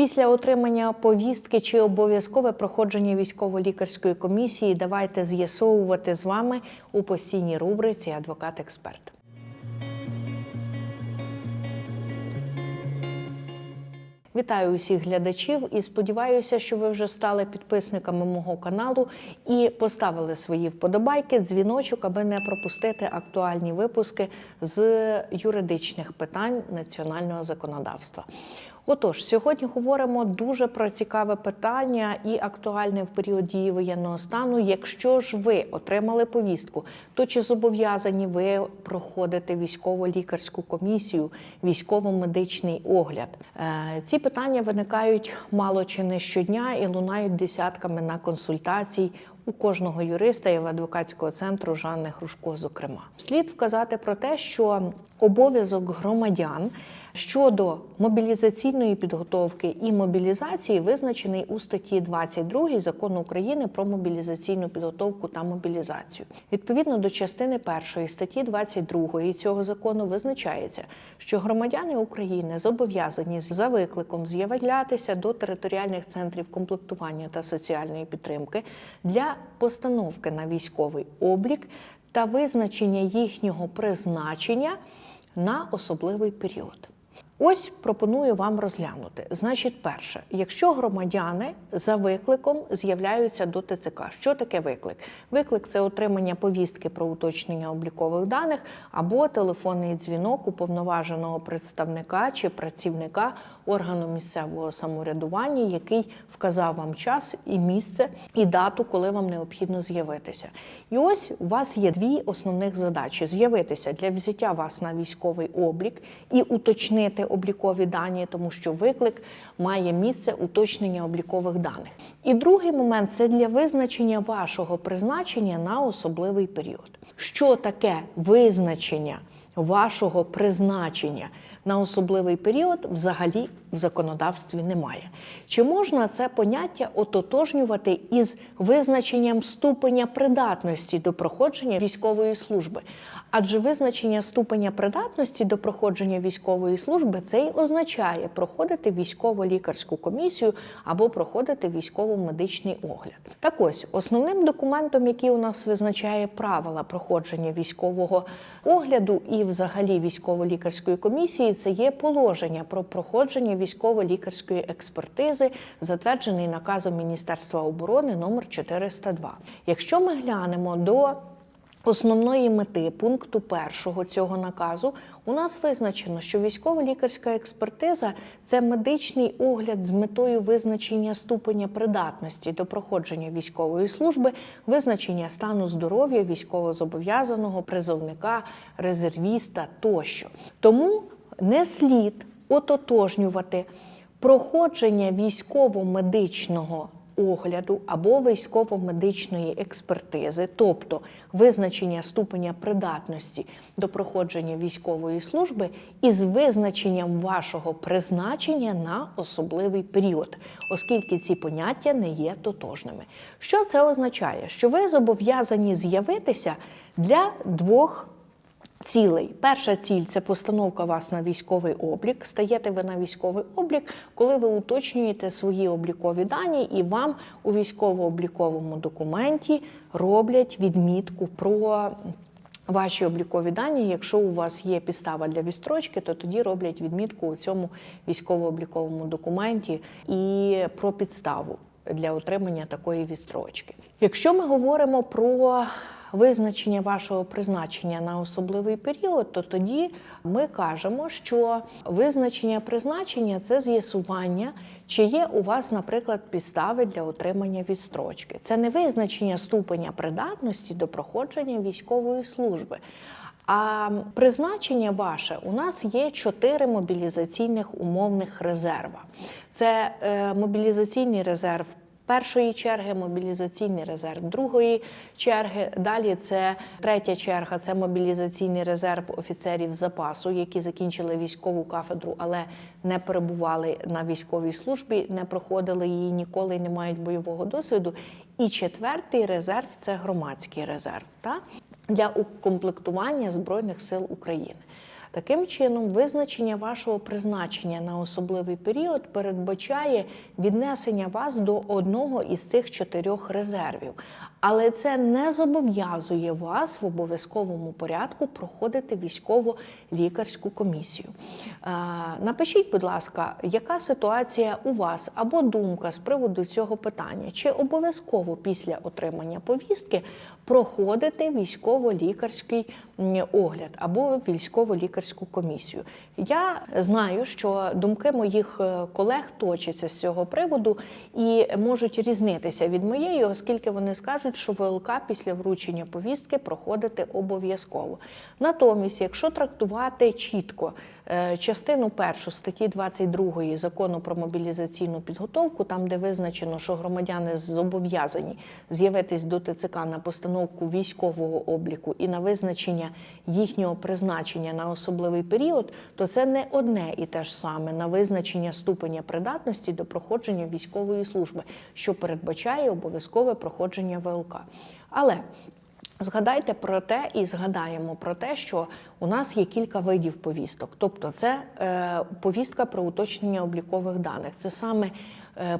Після отримання повістки чи обов'язкове проходження військово-лікарської комісії давайте з'ясовувати з вами у постійній рубриці Адвокат-експерт. Вітаю усіх глядачів і сподіваюся, що ви вже стали підписниками мого каналу і поставили свої вподобайки, дзвіночок, аби не пропустити актуальні випуски з юридичних питань національного законодавства. Отож, сьогодні говоримо дуже про цікаве питання і актуальне в період дії воєнного стану. Якщо ж ви отримали повістку, то чи зобов'язані ви проходити військово-лікарську комісію, військово-медичний огляд? Е, Ці питання виникають мало чи не щодня і лунають десятками на консультацій у кожного юриста і в адвокатського центру Жанни Грушко. Зокрема, слід вказати про те, що обов'язок громадян. Щодо мобілізаційної підготовки і мобілізації визначений у статті 22 закону України про мобілізаційну підготовку та мобілізацію. Відповідно до частини першої статті 22 цього закону визначається, що громадяни України зобов'язані за викликом з'являтися до територіальних центрів комплектування та соціальної підтримки для постановки на військовий облік та визначення їхнього призначення на особливий період. Ось пропоную вам розглянути. Значить, перше, якщо громадяни за викликом з'являються до ТЦК, що таке виклик? Виклик це отримання повістки про уточнення облікових даних або телефонний дзвінок уповноваженого представника чи працівника органу місцевого самоврядування, який вказав вам час і місце і дату, коли вам необхідно з'явитися. І ось у вас є дві основних задачі: з'явитися для взяття вас на військовий облік і уточнити облікові дані, тому що виклик має місце уточнення облікових даних. І другий момент це для визначення вашого призначення на особливий період. Що таке визначення вашого призначення на особливий період взагалі в законодавстві немає. Чи можна це поняття ототожнювати із визначенням ступеня придатності до проходження військової служби? Адже визначення ступеня придатності до проходження військової служби це й означає проходити військово-лікарську комісію або проходити військово-медичний огляд. Так ось основним документом, який у нас визначає правила проходження військового огляду і, взагалі, військово-лікарської комісії, це є положення про проходження військово-лікарської експертизи, затверджений наказом Міністерства оборони номер 402. Якщо ми глянемо до Основної мети пункту першого цього наказу у нас визначено, що військово-лікарська експертиза це медичний огляд з метою визначення ступеня придатності до проходження військової служби, визначення стану здоров'я військовозобов'язаного, призовника, резервіста тощо. Тому не слід ототожнювати проходження військово-медичного огляду або військово-медичної експертизи, тобто визначення ступеня придатності до проходження військової служби, із визначенням вашого призначення на особливий період, оскільки ці поняття не є тотожними. Що це означає? Що ви зобов'язані з'явитися для двох Цілей. Перша ціль це постановка вас на військовий облік. Стаєте ви на військовий облік, коли ви уточнюєте свої облікові дані, і вам у військово-обліковому документі роблять відмітку про. Ваші облікові дані, якщо у вас є підстава для відстрочки, то тоді роблять відмітку у цьому військово-обліковому документі і про підставу для отримання такої відстрочки. Якщо ми говоримо про визначення вашого призначення на особливий період, то тоді ми кажемо, що визначення призначення це з'ясування, чи є у вас, наприклад, підстави для отримання відстрочки. Це не визначення ступеня придатності до проходження військової служби. А призначення ваше у нас є чотири мобілізаційних умовних резерва. Це е, мобілізаційний резерв першої черги мобілізаційний резерв другої черги. Далі це третя черга це мобілізаційний резерв офіцерів запасу, які закінчили військову кафедру, але не перебували на військовій службі, не проходили її ніколи не мають бойового досвіду. І четвертий резерв це громадський резерв та для укомплектування Збройних сил України. Таким чином, визначення вашого призначення на особливий період передбачає віднесення вас до одного із цих чотирьох резервів. Але це не зобов'язує вас в обов'язковому порядку проходити військово-лікарську комісію. Е, Напишіть, будь ласка, яка ситуація у вас або думка з приводу цього питання? Чи обов'язково після отримання повістки проходити військово-лікарський огляд або військово-лікарську комісію? Я знаю, що думки моїх е, колег точаться з цього приводу і можуть різнитися від моєї, оскільки вони скажуть, що ВЛК після вручення повістки проходити обов'язково. Натомість, якщо трактувати чітко е, частину першу статті 22 закону про мобілізаційну підготовку, там де визначено, що громадяни зобов'язані з'явитись до ТЦК на постановку військового обліку і на визначення їхнього призначення на особливий період, то це не одне і те ж саме на визначення ступеня придатності до проходження військової служби, що передбачає обов'язкове проходження ВЛК. Але Згадайте про те і згадаємо про те, що у нас є кілька видів повісток. Тобто, це е, повістка про уточнення облікових даних. Це саме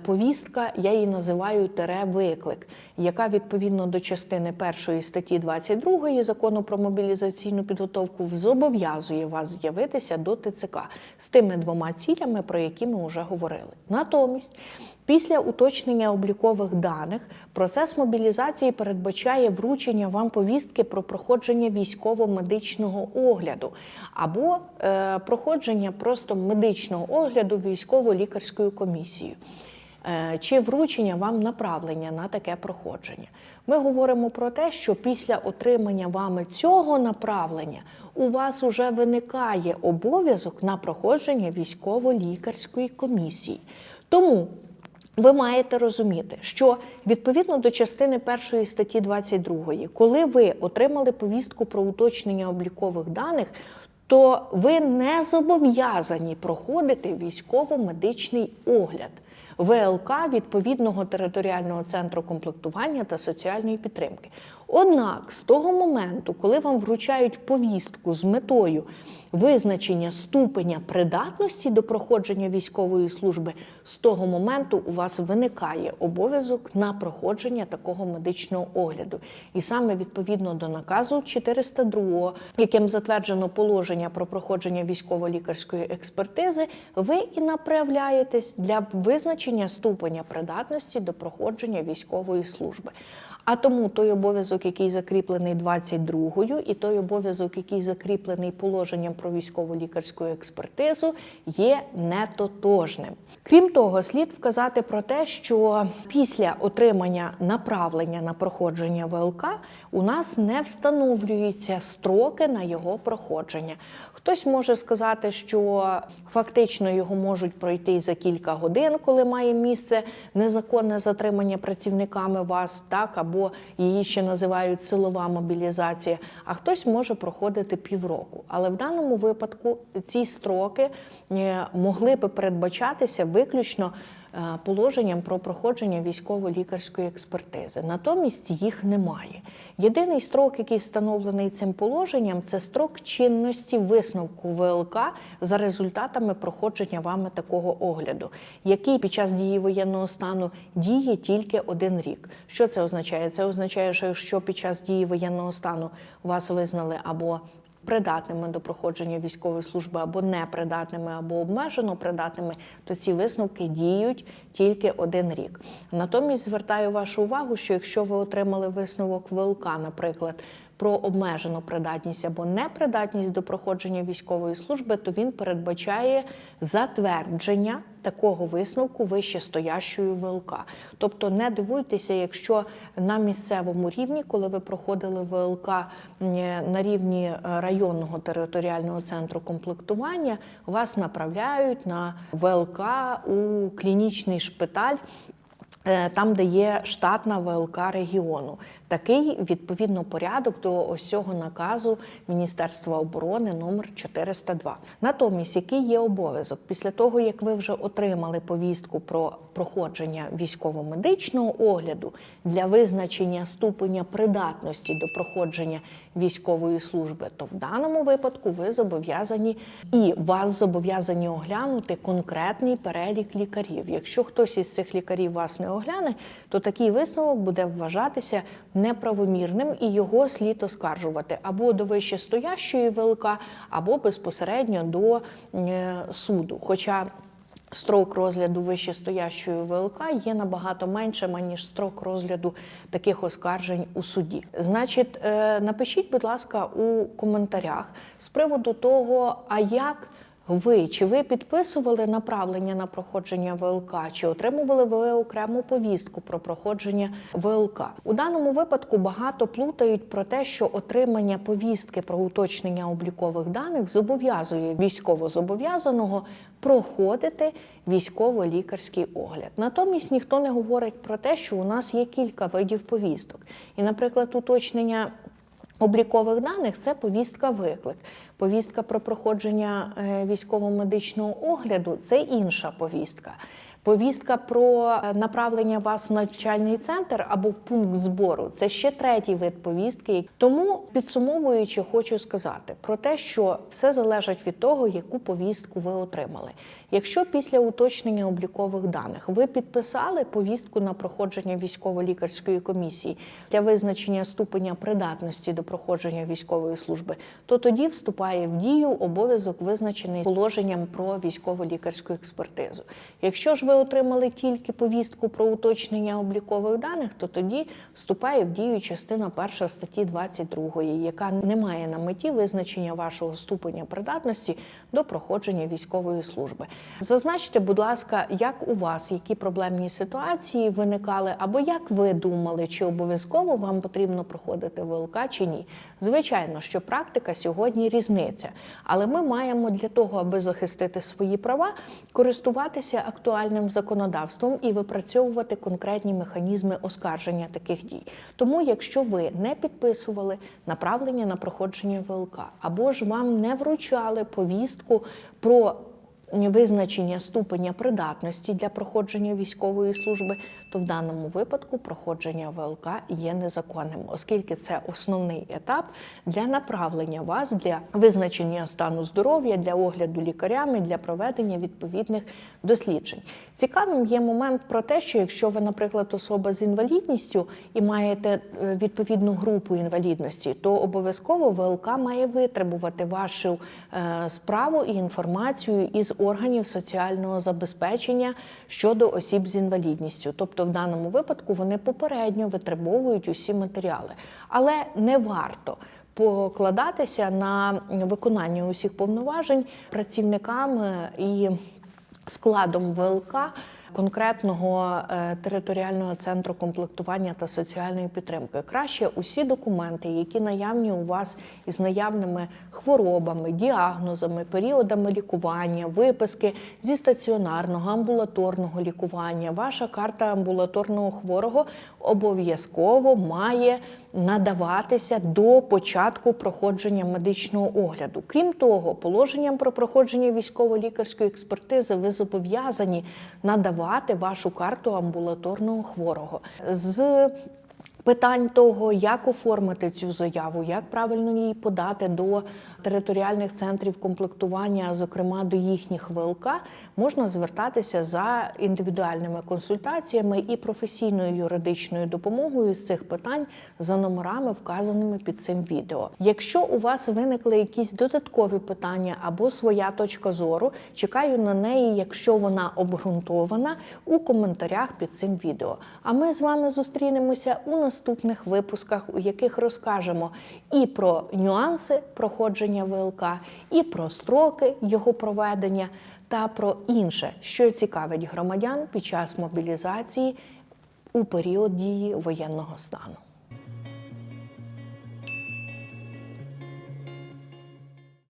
повістка, я її називаю тере виклик, яка відповідно до частини першої статті 22 закону про мобілізаційну підготовку зобов'язує вас з'явитися до ТЦК з тими двома цілями, про які ми вже говорили. Натомість. Після уточнення облікових даних процес мобілізації передбачає вручення вам повістки про проходження військово-медичного огляду або е, проходження просто медичного огляду військово-лікарською комісією. Е, Чи вручення вам направлення на таке проходження? Ми говоримо про те, що після отримання вами цього направлення у вас вже виникає обов'язок на проходження військово-лікарської комісії. Тому ви маєте розуміти, що відповідно до частини першої статті 22, коли ви отримали повістку про уточнення облікових даних, то ви не зобов'язані проходити військово-медичний огляд. ВЛК відповідного територіального центру комплектування та соціальної підтримки. Однак, з того моменту, коли вам вручають повістку з метою визначення ступеня придатності до проходження військової служби, з того моменту у вас виникає обов'язок на проходження такого медичного огляду. І саме відповідно до наказу 402, яким затверджено положення про проходження військово-лікарської експертизи, ви і направляєтесь для визначення ступеня придатності до проходження військової служби. А тому той обов'язок, який закріплений 22-ю, і той обов'язок, який закріплений положенням про військово-лікарську експертизу, є нетотожним. Крім того, слід вказати про те, що після отримання направлення на проходження ВЛК у нас не встановлюються строки на його проходження. Хтось може сказати, що фактично його можуть пройти за кілька годин, коли має місце незаконне затримання працівниками вас, так або її ще називають силова мобілізація. А хтось може проходити півроку. Але в даному випадку ці строки е, могли би передбачатися виключно положенням про проходження військово-лікарської експертизи. Натомість їх немає. Єдиний строк, який встановлений цим положенням, це строк чинності висновку ВЛК за результатами проходження вами такого огляду, який під час дії воєнного стану діє тільки один рік. Що це означає? Це означає, що якщо під час дії воєнного стану вас визнали або придатними до проходження військової служби або непридатними, або обмежено придатними, то ці висновки діють тільки один рік. Натомість звертаю вашу увагу, що якщо ви отримали висновок ВЛК, наприклад, про обмежену придатність або непридатність до проходження військової служби, то він передбачає затвердження такого висновку вищестоящою ВЛК. Тобто не дивуйтеся, якщо на місцевому рівні, коли ви проходили ВЛК на рівні районного територіального центру комплектування, вас направляють на ВЛК у клінічний шпиталь е, там, де є штатна ВЛК регіону. Такий відповідно порядок до ось цього наказу Міністерства оборони номер 402. Натомість, який є обов'язок після того, як ви вже отримали повістку про проходження військово-медичного огляду для визначення ступеня придатності до проходження військової служби, то в даному випадку ви зобов'язані і вас зобов'язані оглянути конкретний перелік лікарів. Якщо хтось із цих лікарів вас не огляне, то такий висновок буде вважатися неправомірним і його слід оскаржувати або до вищестоящої ВЛК, або безпосередньо до е, суду. Хоча Строк розгляду вищестоящої ВЛК є набагато меншим, ніж строк розгляду таких оскаржень у суді. Значить, е, напишіть, будь ласка, у коментарях з приводу того, а як ви чи ви підписували направлення на проходження ВЛК, чи отримували ви окрему повістку про проходження ВЛК? У даному випадку багато плутають про те, що отримання повістки про уточнення облікових даних зобов'язує військовозобов'язаного проходити військово-лікарський огляд. Натомість ніхто не говорить про те, що у нас є кілька видів повісток, і, наприклад, уточнення. Облікових даних це повістка виклик. Повістка про проходження е, військово-медичного огляду це інша повістка. Повістка про направлення вас в навчальний центр або в пункт збору це ще третій вид повістки. Тому підсумовуючи, хочу сказати про те, що все залежить від того, яку повістку ви отримали. Якщо після уточнення облікових даних ви підписали повістку на проходження військово-лікарської комісії для визначення ступеня придатності до проходження військової служби, то тоді вступає в дію обов'язок, визначений положенням про військово-лікарську експертизу. Якщо ж ви отримали тільки повістку про уточнення облікових даних, то тоді вступає в дію частина 1 статті 22, яка не має на меті визначення вашого ступеня придатності до проходження військової служби. Зазначте, будь ласка, як у вас які проблемні ситуації виникали, або як ви думали, чи обов'язково вам потрібно проходити ВЛК чи ні. Звичайно, що практика сьогодні різниця, але ми маємо для того, аби захистити свої права, користуватися актуальним законодавством і випрацьовувати конкретні механізми оскарження таких дій. Тому, якщо ви не підписували направлення на проходження ВЛК, або ж вам не вручали повістку про визначення ступеня придатності для проходження військової служби, то в даному випадку проходження ВЛК є незаконним, оскільки це основний етап для направлення вас для визначення стану здоров'я, для огляду лікарями, для проведення відповідних досліджень. Цікавим є момент про те, що якщо ви, наприклад, особа з інвалідністю і маєте е, відповідну групу інвалідності, то обов'язково ВЛК має витребувати вашу е, справу і інформацію із органів соціального забезпечення щодо осіб з інвалідністю. Тобто, в даному випадку вони попередньо витребовують усі матеріали, але не варто. Покладатися на виконання усіх повноважень працівниками і складом ВЛК конкретного е, територіального центру комплектування та соціальної підтримки. Краще усі документи, які наявні у вас із наявними хворобами, діагнозами, періодами лікування, виписки зі стаціонарного амбулаторного лікування. Ваша карта амбулаторного хворого обов'язково має надаватися до початку проходження медичного огляду. Крім того, положенням про проходження військово-лікарської експертизи ви зобов'язані надавати вашу карту амбулаторного хворого з Питань того, як оформити цю заяву, як правильно її подати до територіальних центрів комплектування, зокрема до їхніх ВЛК, можна звертатися за індивідуальними консультаціями і професійною юридичною допомогою з цих питань за номерами, вказаними під цим відео. Якщо у вас виникли якісь додаткові питання або своя точка зору, чекаю на неї, якщо вона обґрунтована, у коментарях під цим відео. А ми з вами зустрінемося у наступних випусках, у яких розкажемо і про нюанси проходження ВЛК, і про строки його проведення, та про інше, що цікавить громадян під час мобілізації у період дії воєнного стану.